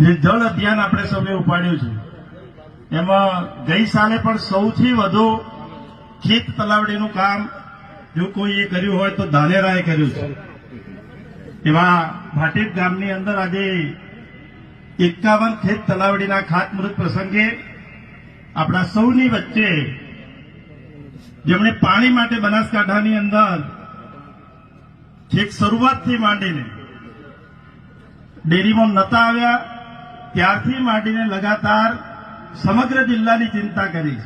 જે જળ અભિયાન આપણે સૌએ ઉપાડ્યું છે. એમાં ગઈ સાલે પણ સૌથી વધુ ખેત તલાવડીનું કામ જો કોઈએ કર્યું હોય તો ધાનેરાએ કર્યું છે. એવા ભાટીપ ગામની અંદર આજે એકાવન ખેત તલાવડીના ખાતમુહૂર્ત પ્રસંગે આપણા સૌની વચ્ચે જેમણે પાણી માટે બનાસકાંઠાની અંદર છેક શરૂઆતથી માંડીને ડેરીમાં નતા આવ્યા ત્યારથી માંડીને લગાતાર સમગ્ર જિલ્લાની ચિંતા કરી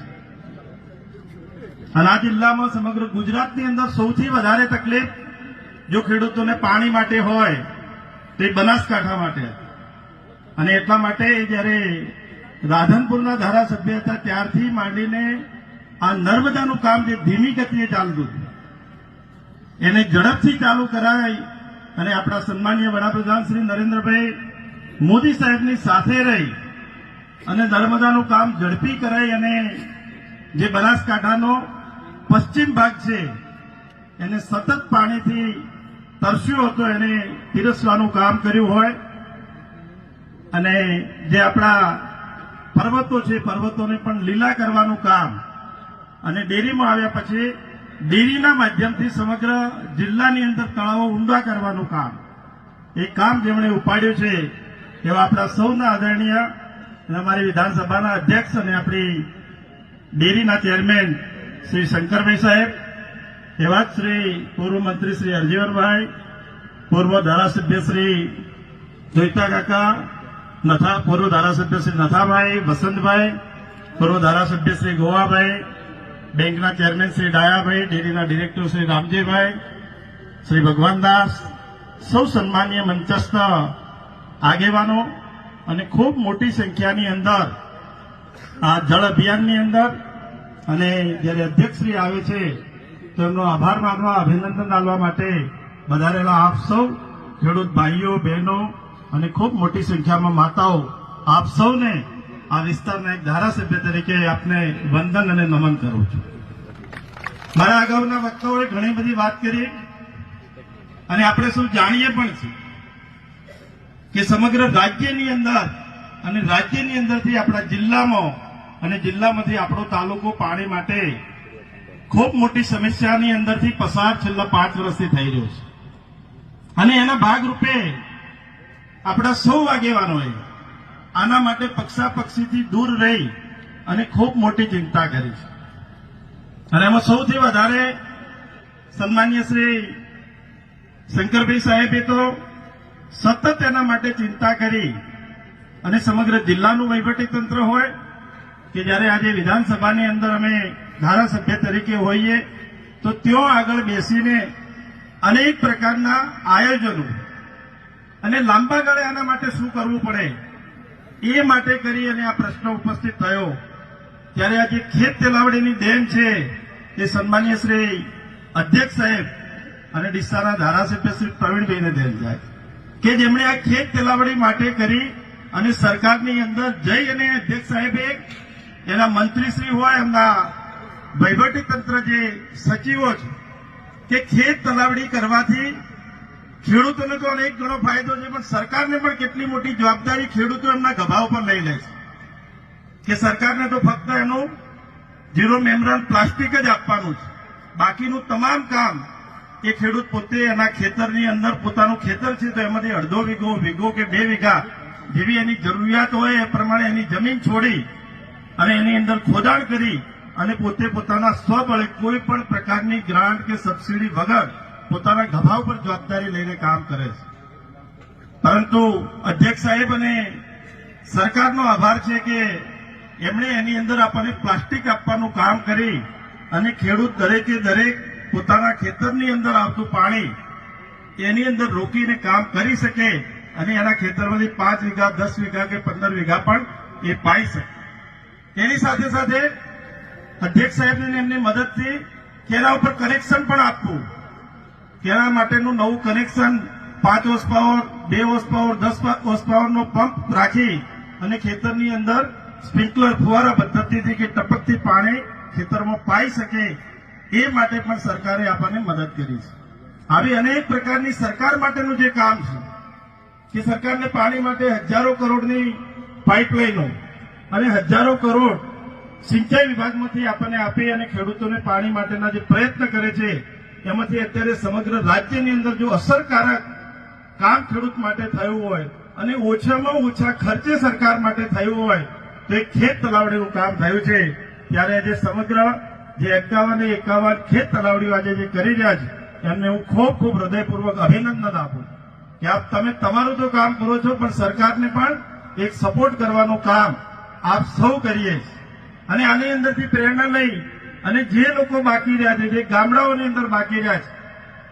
અને આ જિલ્લામાં સમગ્ર ગુજરાતની અંદર સૌથી વધારે તકલીફ જો ખેડૂતોને પાણી માટે હોય, તે બનાસકાંઠા માટે અને એટલા માટે જ્યારે રાધનપુરના ધારાસભ્ય હતા, ત્યારથી માંડીને આ નર્મદાનું કામ જે ધીમી ગતિએ ચાલતું એને ઝડપથી ચાલુ કરાય અને આપણા સન્માનીય વડાપ્રધાન શ્રી નરેન્દ્રભાઈ મોદી સાહેબની સાથે રહી અને નર્મદાનું કામ ઝડપી કરાય અને જે બનાસકાંઠાનો પશ્ચિમ ભાગ છે, એને સતત પાણીથી તરસ્યો હતો, એને પીરસવાનું કામ કર્યું હોય. અને જે આપણા પર્વતો છે, પર્વતોને પણ લીલા કરવાનું કામ અને ડેરીમાં આવ્યા પછી ડેરીના માધ્યમથી સમગ્ર જિલ્લાની અંદર તળાવો ઊંડા કરવાનું કામ. એ કામ જેમણે ઉપાડ્યું છે એવા આપણા સૌના આદરણીય અને અમારી વિધાનસભાના અધ્યક્ષ અને આપણી ડેરીના ચેરમેન શ્રી શંકરભાઈ સાહેબ, એવા જ શ્રી પૂર્વ મંત્રી શ્રી હરજીવનભાઈ, પૂર્વ ધારાસભ્ય શ્રી જોઈતા કાકા, નથા, પૂર્વ ધારાસભ્ય શ્રી નથાભાઈ, વસંતભાઈ, પૂર્વ ધારાસભ્ય શ્રી ગોવાભાઈ, બેંકના ચેરમેન શ્રી ડાયાભાઈ, ડેરીના ડિરેક્ટર શ્રી રામજીભાઈ, શ્રી ભગવાનદાસ, સૌ સન્માનીય મંચસ્થ આગેવાનો અને ખૂબ મોટી સંખ્યાની અંદર આ જળ અભિયાનની અંદર અને જ્યારે અધ્યક્ષશ્રી આવે છે, તો એમનો આભાર માનવા, અભિનંદન આપવા માટે વધારેલા આપ સૌ, ખેડૂત ભાઈઓ, બહેનો અને ખૂબ મોટી સંખ્યામાં માતાઓ, આપ સૌને આ વિસ્તારના એક ધારાસભ્ય તરીકે આપને વંદન અને નમન કરું છું. મારા અગાઉના વક્તાઓએ ઘણી બધી વાત કરી અને આપણે સૌ જાણીએ પણ છીએ. કે સમગ્ર રાજ્યની અંદર અને રાજ્યની અંદરથી આપણા જિલ્લામાં અને જિલ્લામાંથી આપણો તાલુકો પાણી માટે ખૂબ મોટી સમસ્યાની અંદરથી પસાર છેલ્લા પાંચ વર્ષથી થઈ રહ્યો છે. અને એના ભાગરૂપે આપણા સૌ આગેવાનોએ આના માટે પક્ષાપક્ષીથી દૂર રહી અને ખૂબ મોટી ચિંતા કરી છે. અને એમાં સૌથી વધારે સન્માન્ય શ્રી શંકરભાઈ સાહેબે તો સતત એના માટે ચિંતા કરી અને સમગ્ર જિલ્લાનું વહીવટી તંત્ર હોય કે જ્યારે આજે વિધાનસભાની અંદર અમે ધારાસભ્ય તરીકે હોઈએ, તો ત્યાં આગળ બેસીને અનેક પ્રકારના આયોજનો અને લાંબા ગાળે આના માટે શું કરવું પડે, એ માટે કરી અને આ પ્રશ્ન ઉપસ્થિત થયો. ત્યારે આજે ખેત તેલાવડીની દેન છે, એ સન્માનીય શ્રી અધ્યક્ષ સાહેબ અને ડીસાના ધારાસભ્ય શ્રી પ્રવીણભાઈને દેન જાય. કે જેમણે આ ખેત તેલાવડી માટે કરી અને સરકારની અંદર જઈ અને અધ્યક્ષ સાહેબે એના મંત્રીશ્રી હોય, એમના વહીવટી તંત્ર જે સચિવો છે, કે ખેત તલાવડી કરવાથી ખેડૂતોને તો અનેક ઘણો ફાયદો છે, પણ સરકારને પણ કેટલી મોટી જવાબદારી ખેડૂતો એમના ગભા ઉપર લઈ લે છે. કે સરકારને તો ફક્ત એનું ઝીરો મેમ્બ્રાન પ્લાસ્ટિક જ આપવાનું છે. બાકીનું તમામ કામ એ ખેડૂત પોતે એના ખેતરની અંદર પોતાનું ખેતર છે તો એમાંથી અડધો વીઘો વીઘો કે બે વીઘા જેવી એની જરૂરિયાત હોય એ પ્રમાણે એની જમીન છોડી અને એની અંદર ખોદાણ કરી અને પોતે પોતાના સ્વબળે કોઈ પણ પ્રકારની ગ્રાન્ટ કે સબસિડી વગર પોતાના ગભા ઉપર જવાબદારી લઈને કામ કરે છે. પરંતુ અધ્યક્ષ સાહેબ અને સરકારનો આભાર છે કે એમણે એની અંદર આપણને પ્લાસ્ટિક આપવાનું કામ કરી અને ખેડૂત દરેકે દરેક પોતાના ખેતરની અંદર આવતું પાણી એની અંદર રોકીને કામ કરી શકે અને એના ખેતરમાંથી પાંચ વીઘા, દસ વીઘા કે પંદર વીઘા પણ એ પાઈ શકે. એની સાથે સાથે અધ્યક્ષ સાહેબની એમની મદદથી કેના ઉપર કનેક્શન પણ આપવું. કેના માટેનું નવું કનેક્શન પાંચ હોર્સ પાવર બે હોર્સ પાવર દસ હોર્સ પાવરનો પંપ રાખી અને ખેતરની અંદર સ્પ્રિંકલર ફુવારા પદ્ધતિથી કે ટપકથી પાણી ખેતરમાં પાઈ શકે એ માટે પણ સરકારે આપણને મદદ કરી છે. આવી અનેક પ્રકારની સરકાર માટેનું જે કામ છે, કે સરકારને પાણી માટે હજારો કરોડની પાઇપલાઇનો અને હજારો કરોડ સિંચાઈ વિભાગમાંથી આપણને આપી અને ખેડૂતોને પાણી માટેના જે પ્રયત્ન કરે છે, એમાંથી અત્યારે સમગ્ર રાજ્યની અંદર જો અસરકારક કામ ખેડૂત માટે થયું હોય અને ઓછામાં ઓછા ખર્ચે સરકાર માટે થયું હોય, તો એ ખેત તલાવડીનું કામ થયું છે. ત્યારે આજે સમગ્ર જે એકાવન ને એકાવન ખેત તલાવડીઓ આજે જે કરી રહ્યા છે, એમને હું ખૂબ ખૂબ હૃદયપૂર્વક અભિનંદન આપું કે આપ તમે તમારું તો કામ કરો છો, પણ સરકારને પણ એક સપોર્ટ કરવાનું કામ આપ સૌ કરીએ અને આની અંદરથી પ્રેરણા લઈ અને જે લોકો બાકી રહ્યા છે, જે ગામડાઓની અંદર બાકી રહ્યા છે,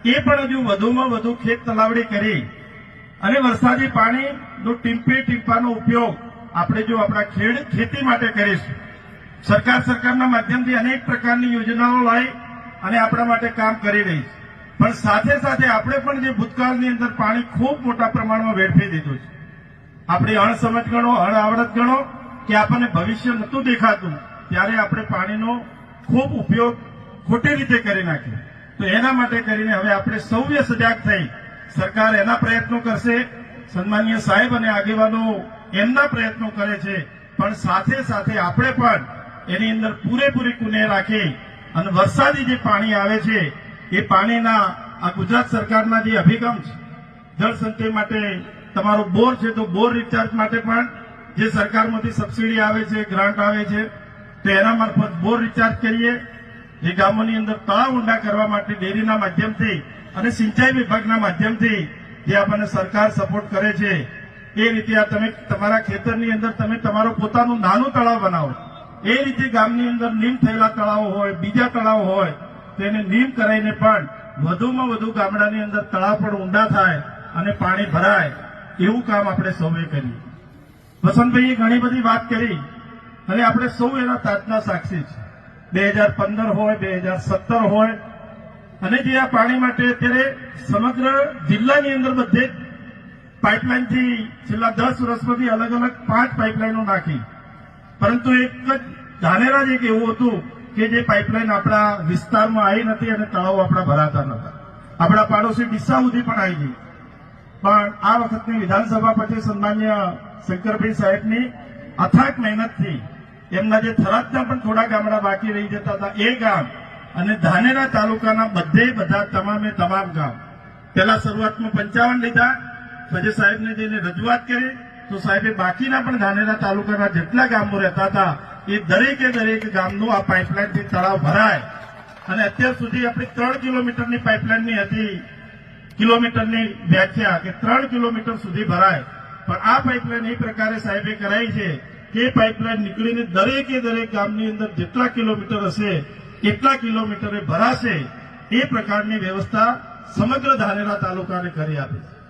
એ પણ હજુ વધુમાં વધુ ખેત તલાવડી કરી અને વરસાદી પાણીનો ટીમ્પી ટીમ્પાનો ઉપયોગ આપણે જો આપણા ખેડ ખેતી માટે કરીશું સરકાર સરકારના માધ્યમથી અનેક પ્રકારની યોજનાઓ લાવી અને આપણા માટે કામ કરી રહી છે. પણ સાથે સાથે આપણે પણ જે ભૂતકાળની અંદર પાણી ખૂબ મોટા પ્રમાણમાં વેડફી દીધું છે. આપણી અણસમજ ગણો અણઆવડત ગણો કે આપણને ભવિષ્ય નહોતું દેખાતું, ત્યારે આપણે પાણીનો ખૂબ ઉપયોગ ખોટી રીતે કરી નાખ્યો. તો એના માટે કરીને હવે આપણે સૌએ સજાગ થઈ સરકાર એના પ્રયત્નો કરશે, સન્માનીય સાહેબ અને આગેવાનો એમના પ્રયત્નો કરે છે. પણ સાથે સાથે આપણે પણ એની અંદર પૂરેપૂરી કુને રાખી અને વરસાદી જે પાણી આવે છે, એ પાણીના આ ગુજરાત સરકારના જે અભિગમ છે, જળ સંચય માટે તમારો બોર છે તો બોર રિચાર્જ માટે પણ જે સરકારમાંથી સબસિડી આવે છે, ગ્રાન્ટ આવે છે, તો એના મારફત બોર રિચાર્જ કરીએ. જે ગામોની અંદર તળાવ ઊંડા કરવા માટે ડેરીના માધ્યમથી અને સિંચાઈ વિભાગના માધ્યમથી જે આપણને સરકાર સપોર્ટ કરે છે, એ રીતે આ તમે તમારા ખેતરની અંદર તમે તમારું પોતાનું નાનું તળાવ બનાવો. એ રીતે ગામની અંદર નીમ થયેલા તળાવો હોય, બીજા તળાવ હોય, તેને નીમ કરાઈને પણ વધુમાં વધુ ગામડાની અંદર તળાવ પણ ઊંડા થાય અને પાણી ભરાય, એવું કામ આપણે સૌએ કર્યું વસંતભાઈએ ઘણી બધી વાત કરી, અને આપણે સૌ એના તાજના સાક્ષી છે બે હજાર પંદર હોય, બે હજાર સત્તર હોય, અને જે આ પાણી માટે અત્યારે સમગ્ર જિલ્લાની અંદર બધે પાઇપલાઇનથી છેલ્લા દસ વર્ષમાંથી અલગ અલગ પાંચ પાઇપલાઇનો નાખી. પરંતુ એક જ ધાનેરા એક એવું હતું કે જે પાઇપલાઇન આપણા વિસ્તારમાં આવી નથી અને તળાવ આપણા ભરાતા નતા આપણા પાડોશી ડીસા સુધી પણ આવી ગઈ પણ આ વખતની વિધાનસભા પછી સન્માન્ય શંકરભાઈ સાહેબની અથાક મહેનતથી એમના જે થરાદના પણ થોડા ગામડા બાકી રહી જતા હતા, એ ગામ અને ધાનેરા તાલુકાના બધે બધા તમામે તમામ ગામ. પહેલા શરૂઆતમાં પંચાવન લીધા, પછી સાહેબને જઈને રજૂઆત કરી તો સાહેબે બાકીના પણ ધાનેરા તાલુકાના જેટલા ગામો રહેતા હતા, એ દરેકે દરેક ગામનું આ પાઇપલાઇનથી તળાવ ભરાય. અને અત્યાર સુધી આપણી ત્રણ કિલોમીટરની પાઇપલાઇનની હતી, કિલોમીટરની વ્યાખ્યા કે ત્રણ કિલોમીટર સુધી ભરાય. પણ આ પાઇપલાઇન એ પ્રકારે સાહેબે કરાઈ છે કે પાઇપલાઇન નીકળીને દરેકે દરેક ગામની અંદર જેટલા કિલોમીટર હશે, એટલા કિલોમીટરે ભરાશે. એ પ્રકારની વ્યવસ્થા સમગ્ર ધાનેરા તાલુકાને કરી આપી છે.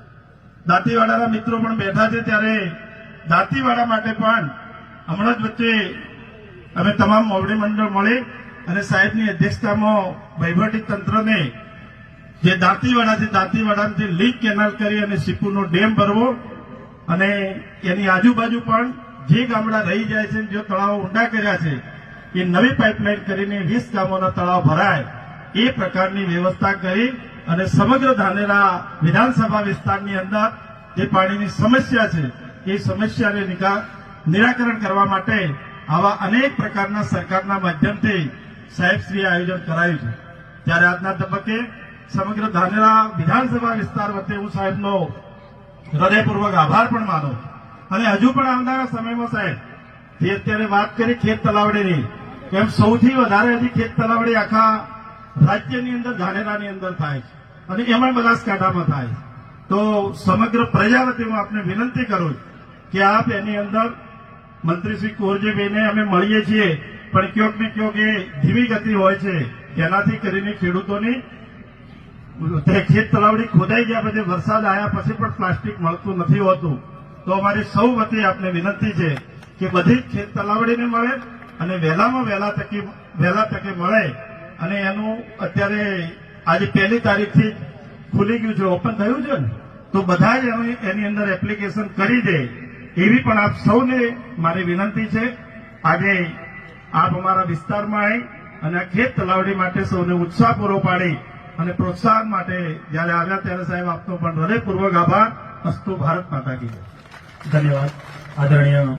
દાંતીવાડાના મિત્રો પણ બેઠા છે ત્યારે દાંતીવાડા માટે પણ હમણાં જ વચ્ચે અમે તમામ મોવડી મંડળ મળી અને સાહેબની અધ્યક્ષતામાં વહીવટી તંત્રને જે દાંતીવાડા છે દાંતીવાડાથી લીક કેનાલ કરી અને સિપુરનો ડેમ ભરવો અને એની આજુબાજુ પણ જે ગામડા રહી જાય છે, જે તળાવો ઊંડા કર્યા છે, એ નવી પાઇપલાઇન કરીને વીસ ગામોના તળાવ ભરાય, એ પ્રકારની વ્યવસ્થા કરી અને સમગ્ર ધાનેરા વિધાનસભા વિસ્તારની અંદર જે પાણીની સમસ્યા છે, એ સમસ્યાને નિરાકરણ કરવા માટે આવા અનેક પ્રકારના સરકારના માધ્યમથી સાહેબશ્રીએ આયોજન કરાયું છે. ત્યારે આજના તબક્કે સમગ્ર ધાનેરા વિધાનસભા વિસ્તાર વચ્ચે હું સાહેબનો હૃદયપૂર્વક આભાર પણ માનો. અને હજુ પણ આવનારા સમયમાં સાહેબ, જે અત્યારે વાત કરી ખેત તલાવડીની, એમ સૌથી વધારે હજી ખેત તલાવડી આખા રાજ્યની અંદર, ધાનેરાની અંદર થાય છે. અને એમાં બનાસકાંઠામાં થાય. તો સમગ્ર પ્રજા વતી હું આપને વિનંતી કરું કે આપ એની અંદર મંત્રી શ્રી કોરજીભાઈને અમે મળીએ છીએ, પણ ક્યોક ને ક્યોક એ ધીમી ગતિ હોય છે. એનાથી કરીને ખેડૂતોની ખેત તલાવડી ખોદાઈ ગયા પછી વરસાદ આવ્યા પછી પણ પ્લાસ્ટિક મળતું નથી હોતું. તો અમારી સૌ વતી આપને વિનંતી છે કે બધી જ ખેત તલાવડીને મળે અને વહેલામાં વહેલા તકે વહેલા તકે મળે અને એનું અત્યારે આજે પહેલી તારીખથી ખુલી ગયું છે, ઓપન થયું છે ને, તો બધા જ એની એની અંદર એપ્લિકેશન કરી દે એવી પણ આપ સૌને મારી વિનંતી છે. આજે આપ અમારા વિસ્તારમાં આવી અને આ ખેત તલાવડી માટે સૌને ઉત્સાહ પૂરો પાડી અને પ્રોત્સાહન માટે જ્યારે આવ્યા ત્યારે સાહેબ આપનો પણ હૃદયપૂર્વક આભાર. અસ્તુ ભારત માતા કી ધન્યવાદ. આદરણીય